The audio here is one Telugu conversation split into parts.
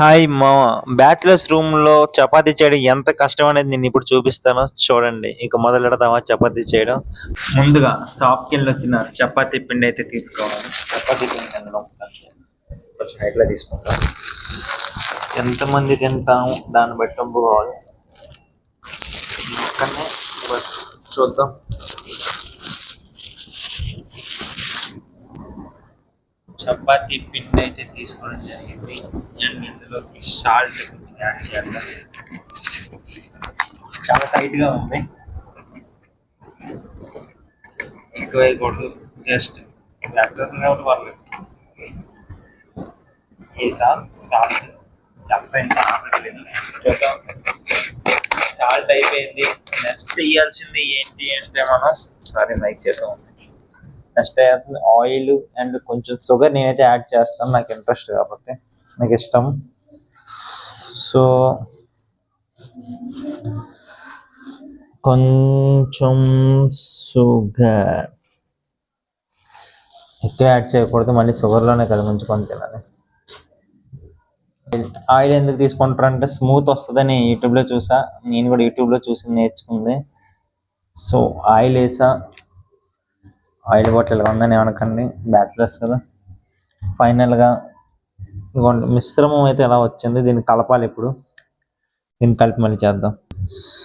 హాయ్ మా బ్యాచిలర్స్ రూమ్లో చపాతీ చేయడం ఎంత కష్టం అనేది నేను ఇప్పుడు చూపిస్తాను. చూడండి ఇక మొదలు పెడతామా చపాతీ చేయడం. ముందుగా షాప్కి వెళ్ళి వచ్చిన చపాతీ పిండి అయితే తీసుకోవాలి. చపాతీ పిండి అందులో కొంచెం హైట్లో తీసుకుంటాం. ఎంతమంది తింటాము దాన్ని బట్టి కావాలి చూద్దాం. చపాతి పిండి అయితే తీసుకోవడం జరిగింది. అండ్ ఇందులోకి సాల్ట్ యాడ్ చేయాలి చాలా టైట్గా ఉంది. ఎక్కువ వేయకూడదు జస్ట్ బ్యాక్టర్స్ కాబట్టి పర్లేదు. వేసా సాల్ట్ ఎంత అయిందో చూద్దాం. సాల్ట్ అయిపోయింది. నెక్స్ట్ వేయాల్సింది ఏంటి అంటే మనం సరే మైక్ చేద్దాం. నెక్స్ట్ వేయాల్సింది ఆయిల్ అండ్ కొంచెం షుగర్ నేనైతే యాడ్ చేస్తాను. నాకు ఇంట్రెస్ట్ కాబట్టి నాకు ఇష్టం. సో కొంచెం షుగర్. ఎక్కువ యాడ్ చేయకూడదు. మళ్ళీ షుగర్లోనే కదా ముంచుకొని తినాలి. ఆయిల్ ఎందుకు తీసుకుంటారు అంటే స్మూత్ వస్తుందని యూట్యూబ్లో చూసా. నేను కూడా యూట్యూబ్లో చూసి నేర్చుకుంది. సో ఆయిల్ వేసా. ఆయిల్ బాటిల్ ఉందని ఏమనకండి. బ్యాచిలర్స్ కదా. ఫైనల్గా మిశ్రమం అయితే ఎలా వచ్చింది? దీన్ని కలపాలి ఇప్పుడు. దీన్ని కలిపి మళ్ళీ చేద్దాం.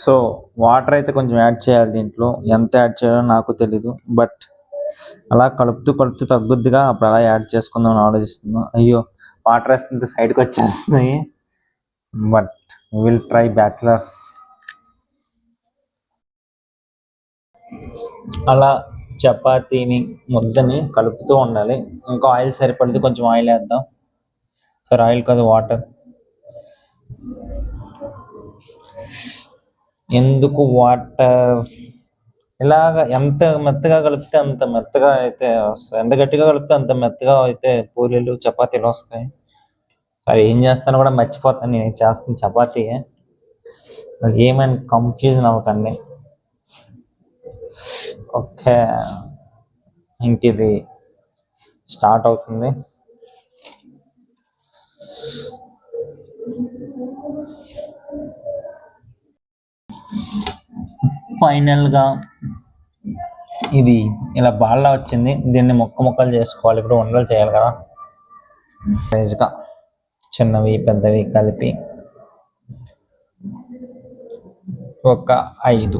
సో వాటర్ అయితే కొంచెం యాడ్ చేయాలి దీంట్లో. ఎంత యాడ్ చేయాలో నాకు తెలీదు. బట్ అలా కలుపుతూ కలుపుతూ తగ్గుద్దిగా. అప్పుడు అలా యాడ్ చేసుకుందామని ఆలోచిస్తున్నాం. అయ్యో వాటర్ వేస్తుంటే సైడ్కి వచ్చేస్తున్నాయి. బట్ విల్ ట్రై బ్యాచిలర్స్ అలా చపాతీని ముద్దని కలుపుతూ ఉండాలి. ఇంకా ఆయిల్ సరిపడితే కొంచెం ఆయిల్ వేద్దాం. సార్ ఆయిల్ కాదు వాటర్. ఎందుకు వాటర్? ఇలాగ ఎంత మెత్తగా కలిపితే అంత మెత్తగా అయితే వస్తాయి. ఎంత గట్టిగా కలిపితే అంత మెత్తగా అయితే పూరీలు చపాతీలు వస్తాయి. సరే ఏం చేస్తానో కూడా మర్చిపోతాను. నేను చేస్తాను చపాతీ ఏమైనా కన్ఫ్యూజన్ అవ్వకండి. ఓకే. ఇంటిది ఇది స్టార్ట్ అవుతుంది. ఫైనల్గా ఇది ఇలా బాళ్ళ వచ్చింది. దీన్ని ముక్క ముక్కలు చేసుకోవాలి. ఇప్పుడు వండలు చేయాలి కదా. రైజ్గా చిన్నవి పెద్దవి కలిపి ఒక ఐదు.